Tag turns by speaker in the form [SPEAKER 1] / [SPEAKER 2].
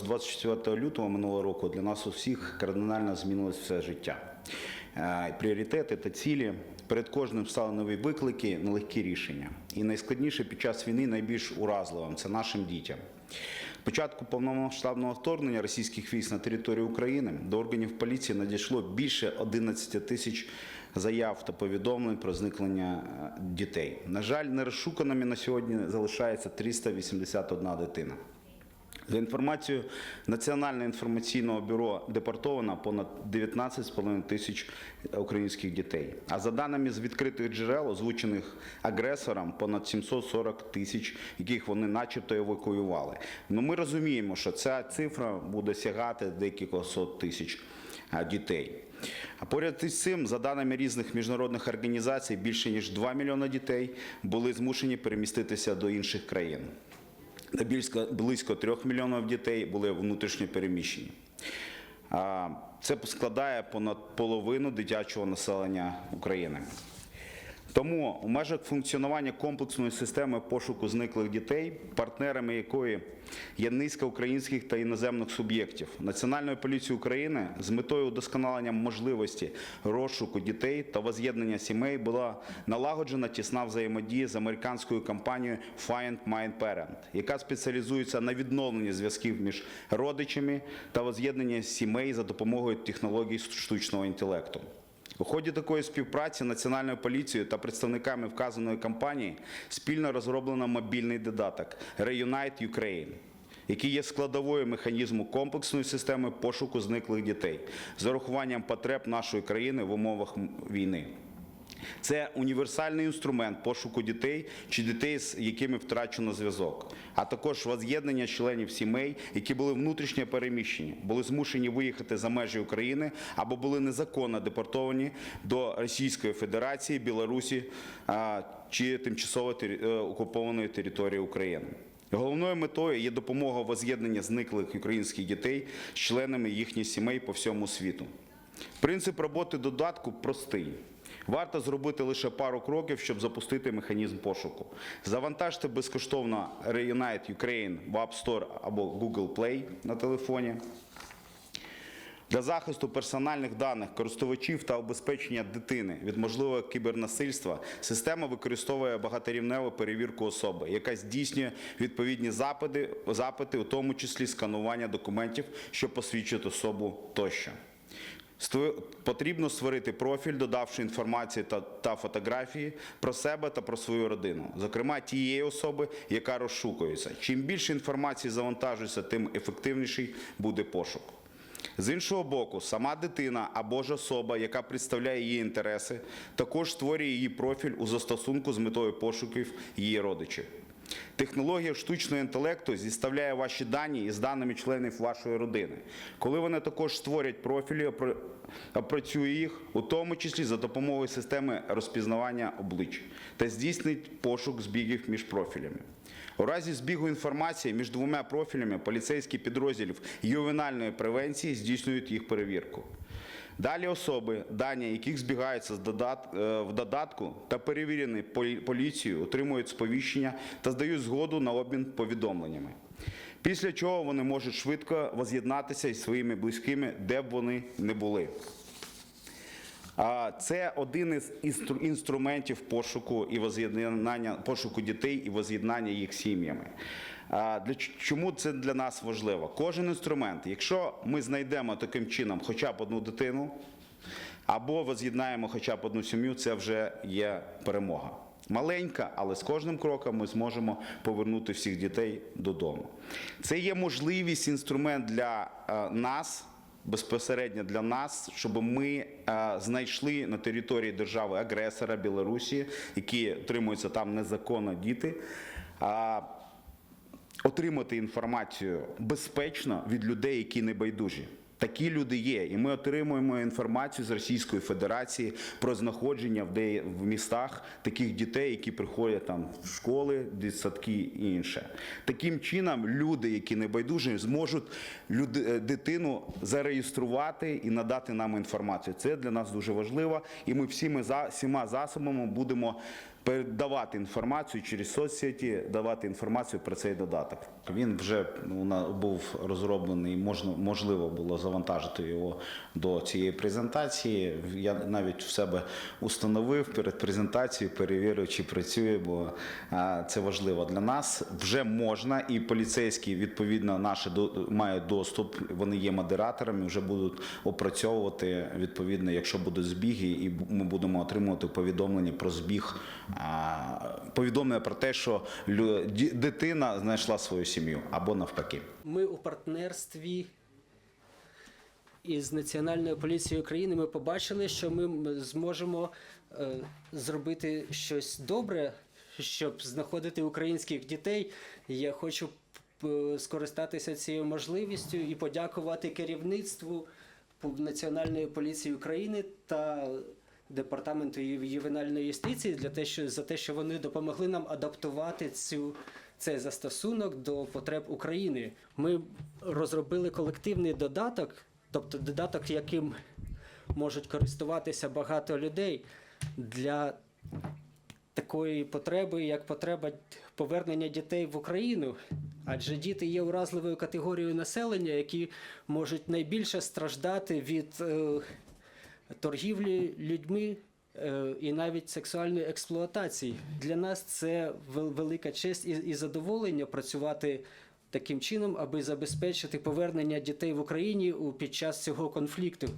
[SPEAKER 1] з 24 лютого минулого року для нас усіх кардинально змінилось все життя. Е, Пріоритети та цілі. Перед кожним стали нові виклики, нелегкі рішення. І найскладніше під час війни найбільш уразливим це нашим дітям. Початку повномасштабного вторгнення російських військ на територію України до органів поліції надійшло більше 11 тисяч заяв та повідомлень про зникнення е, дітей. На жаль, нерозшуканими на сьогодні залишається 381 дитина. За інформацією Національного інформаційного бюро депортовано понад 19,5 тисяч українських дітей. А за даними з відкритих джерел, озвучених агресором, понад 740 тисяч, яких вони начебто евакуювали. Ну ми розуміємо, що ця цифра буде сягати декількох сот тисяч дітей. А поряд із цим, за даними різних міжнародних організацій, більше ніж 2 мільйони дітей були змушені переміститися до інших країн. Близько, 3 мільйонів дітей були внутрішньо переміщені. Це складає понад половину дитячого населення України. Тому у межах функціонування комплексної системи пошуку зниклих дітей, партнерами якої є низка українських та іноземних суб'єктів, Національної поліції України з метою удосконалення можливості розшуку дітей та воз'єднання сімей була налагоджена тісна взаємодія з американською компанією Find My Parent, яка спеціалізується на відновленні зв'язків між родичами та воз'єднання сімей за допомогою технологій штучного інтелекту. У ході такої співпраці Національною поліцією та представниками вказаної компанії спільно розроблено мобільний додаток Reunite Ukraine, який є складовою механізму комплексної системи пошуку зниклих дітей з урахуванням потреб нашої країни в умовах війни. Це універсальний інструмент пошуку дітей чи дітей, з якими втрачено зв'язок, а також воз'єднання членів сімей, які були внутрішньо переміщені, були змушені виїхати за межі України або були незаконно депортовані до Російської Федерації, Білорусі чи тимчасово е, окупованої території України. Головною метою є допомога воз'єднання зниклих українських дітей з членами їхніх сімей по всьому світу. Принцип роботи додатку простий. Варто зробити лише пару кроків, щоб запустити механізм пошуку. Завантажте безкоштовно Reunite Ukraine в App Store або Google Play на телефоні. Для захисту персональних даних користувачів та обезпечення дитини від можливого кібернасильства система використовує багаторівневу перевірку особи, яка здійснює відповідні запити, запити, у тому числі сканування документів, що посвідчують особу тощо. Потрібно створити профіль, додавши інформацію та, та фотографії про себе та про свою родину, зокрема тієї особи, яка розшукується. Чим більше інформації завантажується, тим ефективніший буде пошук. З іншого боку, сама дитина або ж особа, яка представляє її інтереси, також створює її профіль у застосунку з метою пошуків її родичів. Технологія штучного інтелекту зіставляє ваші дані із даними членів вашої родини. Коли вони також створять профілі, опра- опрацює їх, у тому числі за допомогою системи розпізнавання облич, та здійснить пошук збігів між профілями. У разі збігу інформації між двома профілями поліцейські підрозділів ювенальної превенції здійснюють їх перевірку. Далі особи, дані яких збігаються е, в додатку та перевірені полі- поліцією, отримують сповіщення та здають згоду на обмін повідомленнями. Після чого вони можуть швидко воз'єднатися із своїми близькими, де б вони не були. Це один із інструментів пошуку і пошуку дітей і воз'єднання їх сім'ями. Для чому це для нас важливо? Кожен інструмент, якщо ми знайдемо таким чином хоча б одну дитину, або воз'єднаємо хоча б одну сім'ю, це вже є перемога. Маленька, але з кожним кроком ми зможемо повернути всіх дітей додому. Це є можливість, інструмент для е, нас, безпосередньо для нас, щоб ми е, знайшли на території держави агресора Білорусі, які отримуються там незаконно діти. Отримати інформацію безпечно від людей, які не байдужі. Такі люди є, і ми отримуємо інформацію з Російської Федерації про знаходження в, де, в містах таких дітей, які приходять там в школи, дитсадки і інше. Таким чином, люди, які не байдужі, зможуть люди, е, дитину зареєструвати і надати нам інформацію. Це для нас дуже важливо, і ми всіма засобами будемо передавати інформацію через соцсеті, давати інформацію про цей додаток. Він вже ну, був розроблений, можна, можливо було завантажити його до цієї презентації. Я навіть в себе установив перед презентацією, перевірив, чи працює, бо це важливо для нас. Вже можна, і поліцейські відповідно наші мають доступ. Вони є модераторами, вже будуть опрацьовувати відповідно, якщо будуть збіги, і ми будемо отримувати повідомлення про збіг, повідомлення про те, що дитина знайшла свою сім'ю або навпаки.
[SPEAKER 2] Ми у партнерстві із Національною поліцією України ми побачили, що ми зможемо е, зробити щось добре, щоб знаходити українських дітей. Я хочу скористатися цією можливістю і подякувати керівництву Національної поліції України та департаменту ювенальної юстиції для те, що за те, що вони допомогли нам адаптувати цю цей застосунок до потреб України. Ми розробили колективний додаток, тобто додаток, яким можуть користуватися багато людей для такої потреби, як потреба повернення дітей в Україну. Адже діти є уразливою категорією населення, які можуть найбільше страждати від е, торгівлі людьми е, і навіть сексуальної експлуатації. Для нас це велика честь і, і задоволення працювати таким чином, аби забезпечити повернення дітей в Україні під час цього конфлікту.